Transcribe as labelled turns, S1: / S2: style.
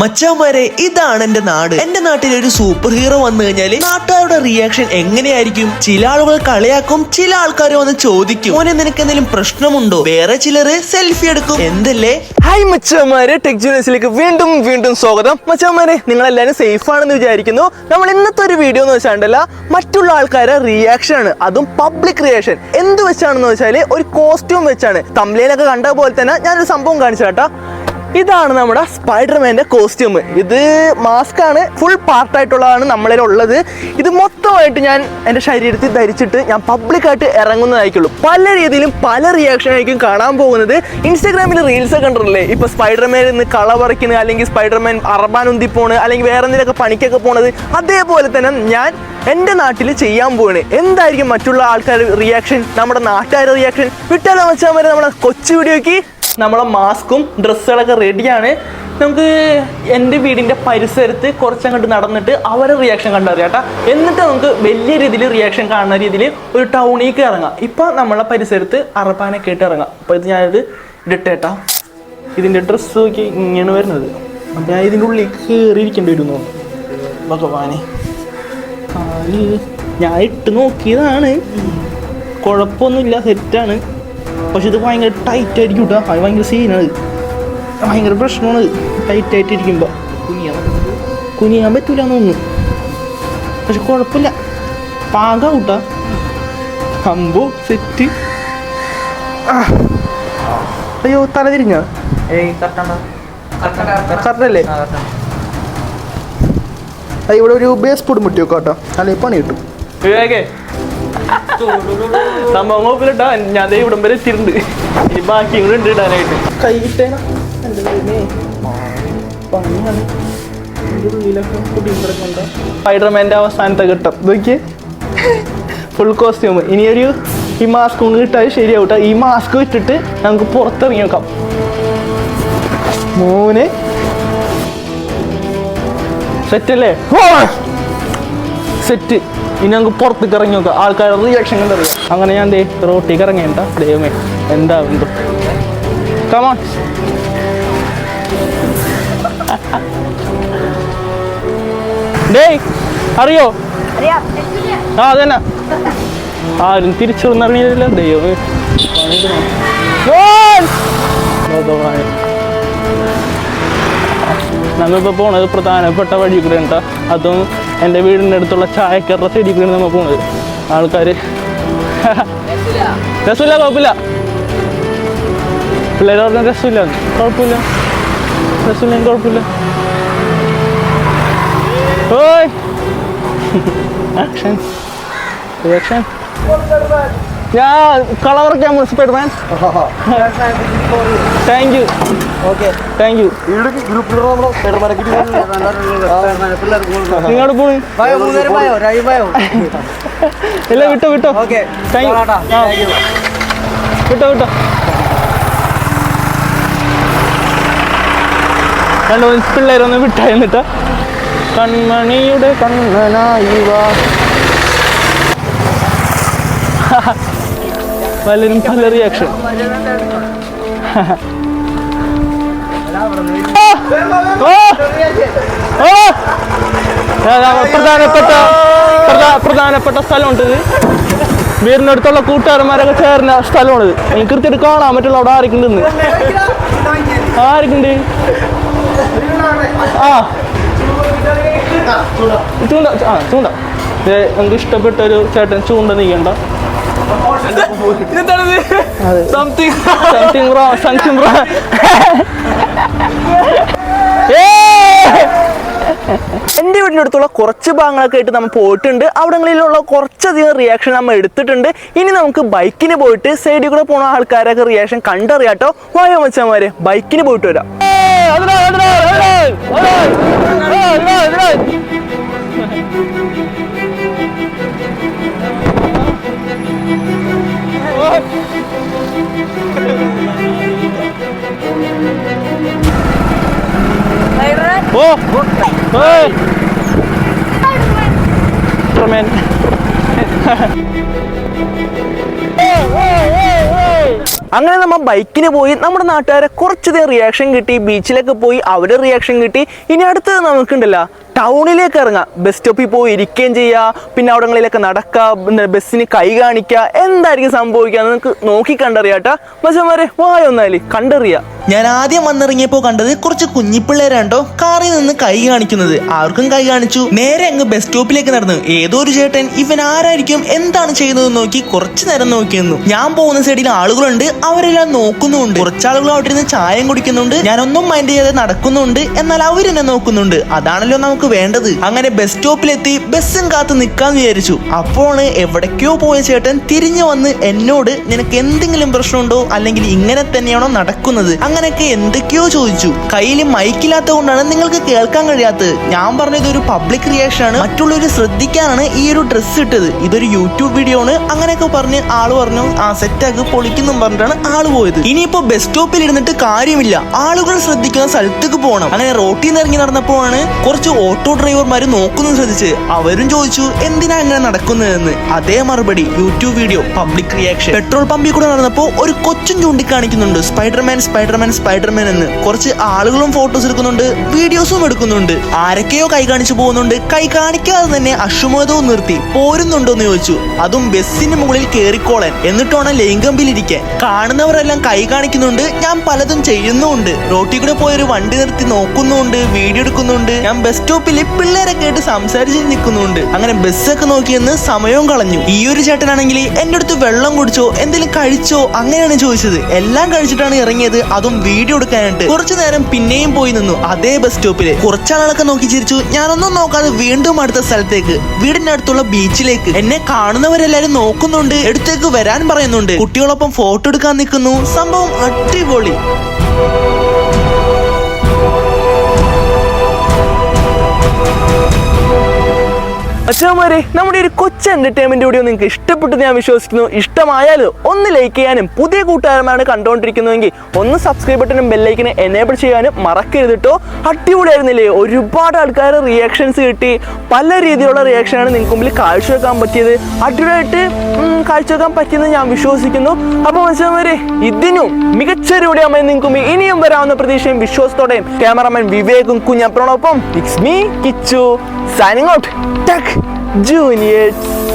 S1: മച്ചാമാരെ ഇതാണ് എന്റെ നാട്. എന്റെ നാട്ടിൽ ഒരു സൂപ്പർ ഹീറോ വന്നു കഴിഞ്ഞാൽ നാട്ടുകാരുടെ റിയാക്ഷൻ എങ്ങനെയായിരിക്കും? ചില ആളുകൾ കളിയാക്കും ചില ആൾക്കാർ വന്ന് ചോദിക്കും. മോനെ നിനക്ക് എന്തെങ്കിലും പ്രശ്നമുണ്ടോ? വേറെ ചിലര് സെൽഫി എടുക്കും. എന്തല്ലേ?
S2: ഹായ് മച്ചാമാരെ ടെക് ജൂനിയേഴ്സിലേക്ക് വീണ്ടും വീണ്ടും സ്വാഗതം. മച്ചാമാരെ നിങ്ങൾ എല്ലാവരും സേഫ് ആണെന്ന് വിചാരിക്കുന്നു. നമ്മൾ ഇന്നത്തെ ഒരു വീഡിയോ എന്ന് വെച്ചാണ്ടല്ല മറ്റുള്ള ആൾക്കാരെ റിയാക്ഷൻ ആണ്. അതും പബ്ലിക് റിയാക്ഷൻ എന്ത് വെച്ചാണെന്ന് വെച്ചാൽ ഒരു കോസ്റ്റ്യൂം വെച്ചാണ്. തമ്മിലൊക്കെ കണ്ട പോലെ തന്നെ ഞാനൊരു സംഭവം കാണിച്ചു കേട്ടോ. ഇതാണ് നമ്മുടെ സ്പൈഡർമാന്റെ കോസ്റ്റ്യൂം. ഇത് മാസ്ക് ആണ് ഫുൾ പാർട്ടായിട്ടുള്ളതാണ് നമ്മളിൽ ഉള്ളത് ഇത് മൊത്തമായിട്ട് ഞാൻ എന്റെ ശരീരത്തിൽ ധരിച്ചിട്ട് ഞാൻ പബ്ലിക്കായിട്ട് ഇറങ്ങുന്നതായിരിക്കുള്ളൂ. പല രീതിയിലും പല റിയാക്ഷൻ ആയിരിക്കും കാണാൻ പോകുന്നത്. ഇൻസ്റ്റാഗ്രാമിൽ റീൽസ് ഒക്കെ കണ്ടിട്ടില്ലേ? ഇപ്പൊ സ്പൈഡർമാൻ ഇന്ന് കള പറിക്കുന്നത് അല്ലെങ്കിൽ സ്പൈഡർമാൻ അറബാൻ ഉന്തി പോണ് അല്ലെങ്കിൽ വേറെ എന്തെങ്കിലുമൊക്കെ പണിക്കൊക്കെ പോണത്. അതേപോലെ തന്നെ ഞാൻ എന്റെ നാട്ടിൽ ചെയ്യാൻ പോവാണ്. എന്തായിരിക്കും മറ്റുള്ള ആൾക്കാരുടെ റിയാക്ഷൻ നമ്മുടെ നാട്ടുകാരുടെ റിയാക്ഷൻ വിട്ടാലോ വെച്ചാൽ വരെ നമ്മുടെ കൊച്ചു വീഡിയോക്ക് നമ്മളെ മാസ്കും ഡ്രസ്സുകളൊക്കെ റെഡിയാണ് നമുക്ക് എന്റെ വീടിന്റെ പരിസരത്ത് കുറച്ചങ്ങോട്ട് നടന്നിട്ട് അവരെ റിയാക്ഷൻ കണ്ടറിയാം കേട്ടോ. എന്നിട്ട് നമുക്ക് വലിയ രീതിയിൽ റിയാക്ഷൻ കാണുന്ന രീതിയിൽ ഒരു ടൗണിലേക്ക് ഇറങ്ങാം ഇപ്പം നമ്മളെ പരിസരത്ത് അറപ്പാനൊക്കെ ആയിട്ട് ഇറങ്ങാം. അപ്പോൾ ഇത് ഞാനിത് ഇട്ടേട്ടാ ഇതിന്റെ ഡ്രസ്സ് നോക്കി ഇങ്ങനെ വരുന്നത്. അപ്പം ഞാൻ ഇതിന്റെ ഉള്ളിൽ കയറിയിരിക്കേണ്ടി വരുന്നു. ഭഗവാനെ. ഞാൻ ഇട്ട് നോക്കിയതാണ്. കുഴപ്പമൊന്നുമില്ല സെറ്റാണ് പക്ഷെ ഇത് ഭയങ്കര ടൈറ്റ് ആയിരിക്കും കേട്ടോ അത് ഭയങ്കര സീനാണ് ഭയങ്കര പ്രശ്നമാണ്. ടൈറ്റ് ആയിട്ട് ഇരിക്കുമ്പോൾ കുനിയാൻ പറ്റൂല തോന്നുന്നു. പക്ഷെ കുഴപ്പമില്ല. പാകാവും കൂട്ടാ അമ്പോ സെറ്റ് അയ്യോ തല തിരിഞ്ഞ? കറക്റ്റല്ലേ ഇവിടെ ഒരു ബേസ് പൊടി മുട്ടി കേട്ടോ അല്ലെങ്കിൽ പണി കിട്ടും. സംഭവം നോക്കിട്ടാ ഞാൻ ദേ ഇവിടം വരെ എത്തിയിട്ടുണ്ട്. ഇനി ബാക്കി കൂടെ ഉണ്ട് ഇടാനായിട്ട്. കൈ കിട്ടേന? സ്പൈഡർമാന്റെ അവസാനത്തെ ഘട്ടം. നോക്കിയേ. ഫുൾ കോസ്റ്റ്യൂം ഇനിയൊരു ഈ മാസ്ക് കൊണ്ട് ഇട്ടാൽ ശരിയാവട്ടെ ഈ മാസ്ക് ഇട്ടിട്ട് നമുക്ക് പുറത്തിറങ്ങി നോക്കാം. മൂന്ന് സെറ്റ് അല്ലേ? സെറ്റ് ഇനി ഞങ്ങൾക്ക് പുറത്തേക്ക് ഇറങ്ങി നോക്കാം. ആൾക്കാരുടെ റിയാക്ഷൻ കണ്ടറിയാം അങ്ങനെ ഞാൻ ദേ റോട്ടിക്ക് ഇറങ്ങിയണ്ട ദൈവമേ എന്താ എന്തോ കമോൺ ഡേയ് അറിയോ? ആ അതന്നെ. ആരും തിരിച്ചു അറിയില്ല ദൈവമേ. നമ്മളിപ്പോൾ പോണത് പ്രധാനപ്പെട്ട വഴി കൂടെ ഉണ്ടോ അതും എന്റെ വീടിന്റെ അടുത്തുള്ള ചായക്കറ സൈഡിൽ നമ്മൾ പോണത്. ആൾക്കാർ രസമില്ല. കുഴപ്പമില്ല. പിള്ളേർ പറഞ്ഞാൽ രസമില്ല. കുഴപ്പമില്ല. രസമില്ല കുഴപ്പമില്ല. ഓയ്. ആക്ഷൻ റിയാക്ഷൻ ഞാൻ കളറൊക്കെ Spiderman thank you okay thank you നിങ്ങളുടെ പോയി? ഇല്ല വിട്ടോ വിട്ടോ. വിട്ടോ വിട്ടോ. രണ്ടു പിള്ളേരൊന്ന് വിട്ടായിരുന്നിട്ട് കൺമണിയുടെ കണ്ണനായി വാ. പലരും പല റിയാക്ഷൻ പ്രധാനപ്പെട്ട പ്രധാ- പ്രധാനപ്പെട്ട സ്ഥലമുണ്ട് ഇത്. വീടിനടുത്തുള്ള കൂട്ടുകാരന്മാരൊക്കെ ചേർന്ന സ്ഥലമാണിത് എനിക്ക് കൃത്യമായിട്ട് കാണാൻ പറ്റുള്ള അവിടെ ആരൊക്കെ ആരൊക്കെ ആ. ചൂണ്ട ആ ചൂണ്ട. നമുക്ക് ഇഷ്ടപ്പെട്ട ഒരു ചേട്ടൻ ചൂണ്ട നീക്കണ്ട സംതിങ് സംതിങ് സംതിങ് എന്റെ വീടിനടുത്തുള്ള അടുത്തുള്ള കുറച്ച് ഭാഗങ്ങളൊക്കെ ആയിട്ട് നമ്മൾ പോയിട്ടുണ്ട്. അവിടങ്ങളിലുള്ള കുറച്ചധികം റിയാക്ഷൻ നമ്മൾ എടുത്തിട്ടുണ്ട്. ഇനി നമുക്ക് ബൈക്കിന് പോയിട്ട് സൈഡിൽ കൂടെ പോണ ആൾക്കാരൊക്കെ റിയാക്ഷൻ കണ്ടറിയാട്ടോ. വായോ മച്ചന്മാരെ. ബൈക്കിന് പോയിട്ട് വരാം. ഓ. ഏയ് Superman.
S3: അങ്ങനെ നമ്മൾ ബൈക്കിന് പോയി നമ്മുടെ നാട്ടുകാരെ നേരം റിയാക്ഷൻ കിട്ടി ബീച്ചിലേക്ക് പോയി അവരുടെ റിയാക്ഷൻ കിട്ടി. ഇനി അടുത്തത് നമുക്കുണ്ടല്ലോ ടൗണിലേക്ക് ഇറങ്ങാം. ബസ് സ്റ്റോപ്പിൽ പോയി ഇരിക്കുകയും ചെയ്യുക പിന്നെ അവിടങ്ങളിലൊക്കെ നടക്കുക പിന്നെ ബസ്സിന് കൈ കാണിക്കുക എന്തായിരിക്കും സംഭവിക്കുക നിങ്ങൾക്ക് നോക്കി കണ്ടറിയാട്ടാ. മച്ചന്മാരെ വായൊന്നാൽ കണ്ടറിയാ.
S2: ഞാൻ ആദ്യം വന്നിറങ്ങിയപ്പോ കണ്ടത് കുറച്ച് കുഞ്ഞിപ്പിള്ളേരാണ്ടോ കാറിൽ നിന്ന് കൈ കാണിക്കുന്നത്. ആർക്കും കൈ കാണിച്ചു. നേരെ അങ്ങ് ബസ് സ്റ്റോപ്പിലേക്ക് നടന്നു. ഏതോ ഒരു ചേട്ടൻ ഇവൻ ആരായിരിക്കും? എന്താണ് ചെയ്യുന്നത്? നോക്കി കുറച്ചു നേരം നോക്കി നിന്നു ഞാൻ പോകുന്ന സൈഡിൽ ആളുകളുണ്ട്. അവരെല്ലാം നോക്കുന്നുണ്ട് കുറച്ചാളുകൾ അവിടെ ഇരുന്ന് ചായം കുടിക്കുന്നുണ്ട്. ഞാനൊന്നും മൈൻഡ് ചെയ്യാതെ നടക്കുന്നുണ്ട്. എന്നാൽ അവരെന്നെ നോക്കുന്നുണ്ട്. അതാണല്ലോ നമുക്ക് വേണ്ടത്. അങ്ങനെ ബസ് സ്റ്റോപ്പിലെത്തി ബസ്സും കാത്ത് നിൽക്കാന്ന് വിചാരിച്ചു. അപ്പോൾ എവിടേക്കോ പോയ ചേട്ടൻ തിരിഞ്ഞു വന്ന് എന്നോട് നിനക്ക് എന്തെങ്കിലും പ്രശ്നമുണ്ടോ? അല്ലെങ്കിൽ ഇങ്ങനെ തന്നെയാണോ നടക്കുന്നത്? അങ്ങനെയൊക്കെ എന്തൊക്കെയോ ചോദിച്ചു. കയ്യിൽ മൈക്കില്ലാത്ത കൊണ്ടാണ് നിങ്ങൾക്ക് കേൾക്കാൻ കഴിയാത്തത്. ഞാൻ പറഞ്ഞത് ഒരു പബ്ലിക് റിയാക്ഷൻ ആണ്. മറ്റുള്ളവർ ശ്രദ്ധിക്കാനാണ് ഈ ഒരു ഡ്രസ്സ് ഇട്ടത്. ഇതൊരു യൂട്യൂബ് വീഡിയോ ആണ്. അങ്ങനെയൊക്കെ പറഞ്ഞ് ആൾ പറഞ്ഞു ആ സെറ്റാക്ക് പൊളിക്കുന്നും പറഞ്ഞിട്ടാണ് ആൾ പോയത്. ഇനിയിപ്പോ ബസ് സ്റ്റോപ്പിൽ ഇരുന്നിട്ട് കാര്യമില്ല. ആളുകൾ ശ്രദ്ധിക്കുന്ന സ്ഥലത്തേക്ക് പോകണം അങ്ങനെ റോട്ടിൽ നിന്ന് ഇറങ്ങി നടന്നപ്പോഴാണ് കുറച്ച് ഓട്ടോ ഡ്രൈവർമാർ നോക്കുന്നത് ശ്രദ്ധിച്ച് അവരും ചോദിച്ചു എന്തിനാ അങ്ങനെ നടക്കുന്നതെന്ന്? അതേ മറുപടി YouTube video public reaction petrol പമ്പിൽ കൂടെ നടന്നപ്പോൾ ഒരു കൊച്ചും ചൂണ്ടിക്കാണിക്കുന്നുണ്ട്. സ്പൈഡർമാൻ സ്പൈഡർമാൻ സ്പൈഡർമാൻ സ്പൈഡർമാൻ എന്ന് കുറച്ച് ആളുകളും ഫോട്ടോസ് എടുക്കുന്നുണ്ട് വീഡിയോസും എടുക്കുന്നുണ്ട്. ആരൊക്കെയോ കൈ കാണിച്ചു പോകുന്നുണ്ട്. കൈ കാണിക്കാതെ തന്നെ അശ്വമേധവും നിർത്തി. പോരുന്നുണ്ടോ എന്ന് ചോദിച്ചു. അതും ബസ്സിന് മുകളിൽ കേറിക്കോളൻ. എന്നിട്ടാണ് ലൈംഗമ്പിലിരിക്കാൻ കാണുന്നവരെല്ലാം കൈ കാണിക്കുന്നുണ്ട്. ഞാൻ പലതും ചെയ്യുന്നുമുണ്ട്. റോട്ടിൽ കൂടെ പോയൊരു വണ്ടി നിർത്തി നോക്കുന്നുണ്ട് വീഡിയോ എടുക്കുന്നുണ്ട്. ഞാൻ ബസ് സ്റ്റോപ്പിൽ പിള്ളേരെ കേട്ട് സംസാരിച്ച് നിൽക്കുന്നുണ്ട് അങ്ങനെ ബസ്സൊക്കെ നോക്കിയെന്ന് സമയവും കളഞ്ഞു. ഈ ഒരു ചേട്ടനാണെങ്കിൽ എന്റെ അടുത്ത് വെള്ളം കുടിച്ചോ എന്തെങ്കിലും കഴിച്ചോ അങ്ങനെയാണ് ചോദിച്ചത്. എല്ലാം കഴിച്ചിട്ടാണ് ഇറങ്ങിയത്. അതും വീഡിയോ എടുക്കാനായിട്ട് കുറച്ചു നേരം പിന്നെയും പോയി നിന്നു. അതേ ബസ് സ്റ്റോപ്പിൽ കുറച്ചാളൊക്കെ നോക്കി ചിരിച്ചു. ഞാനൊന്നും നോക്കാതെ വീണ്ടും അടുത്ത സ്ഥലത്തേക്ക്. വീടിന്റെ അടുത്തുള്ള ബീച്ചിലേക്ക് എന്നെ കാണുന്നവരെല്ലാരും നോക്കുന്നുണ്ട്. എടുത്തേക്ക് വരാൻ പറയുന്നുണ്ട്. കുട്ടികളൊപ്പം ഫോട്ടോ എടുക്കാൻ നിൽക്കുന്നു. സംഭവം അടിപൊളി.
S3: അച്ഛന്മാരെ നമ്മുടെ ഒരു കൊച്ചു എന്റർടൈൻമെന്റ് വീഡിയോ നിങ്ങൾക്ക് ഇഷ്ടപ്പെട്ടു ഞാൻ വിശ്വസിക്കുന്നു. ഇഷ്ടമായാലും ഒന്ന് ലൈക്ക് ചെയ്യാനും പുതിയ കൂട്ടുകാരന്മാരാണ് കണ്ടുകൊണ്ടിരിക്കുന്നുവെങ്കിൽ ഒന്ന് സബ്സ്ക്രൈബ് ബട്ടനും ബെല്ലൈക്കിനെ എനേബിൾ ചെയ്യാനും മറക്കരുത് കേട്ടോ അടിപൊളിയായിരുന്നില്ലേ? ഒരുപാട് ആൾക്കാർ റിയാക്ഷൻസ് കിട്ടി. പല രീതിയിലുള്ള റിയാക്ഷനാണ് നിങ്ങൾക്ക് മുമ്പിൽ കാഴ്ചവെക്കാൻ പറ്റിയത്. അടിപൊളിയായിട്ട് കാഴ്ചവെക്കാൻ പറ്റിയെന്ന് ഞാൻ വിശ്വസിക്കുന്നു. അപ്പോൾ മനസ്സിലാവരെ ഇതിനും മികച്ചൊരു വീഡിയോ ആയി നിങ്ങൾക്ക് ഇനിയും വരാവുന്ന പ്രതീക്ഷയും വിശ്വാസത്തോടെയും ക്യാമറമാൻ വിവേകും കുഞ്ഞപ്പനോടൊപ്പം. It's me Kichu signing out tech juniors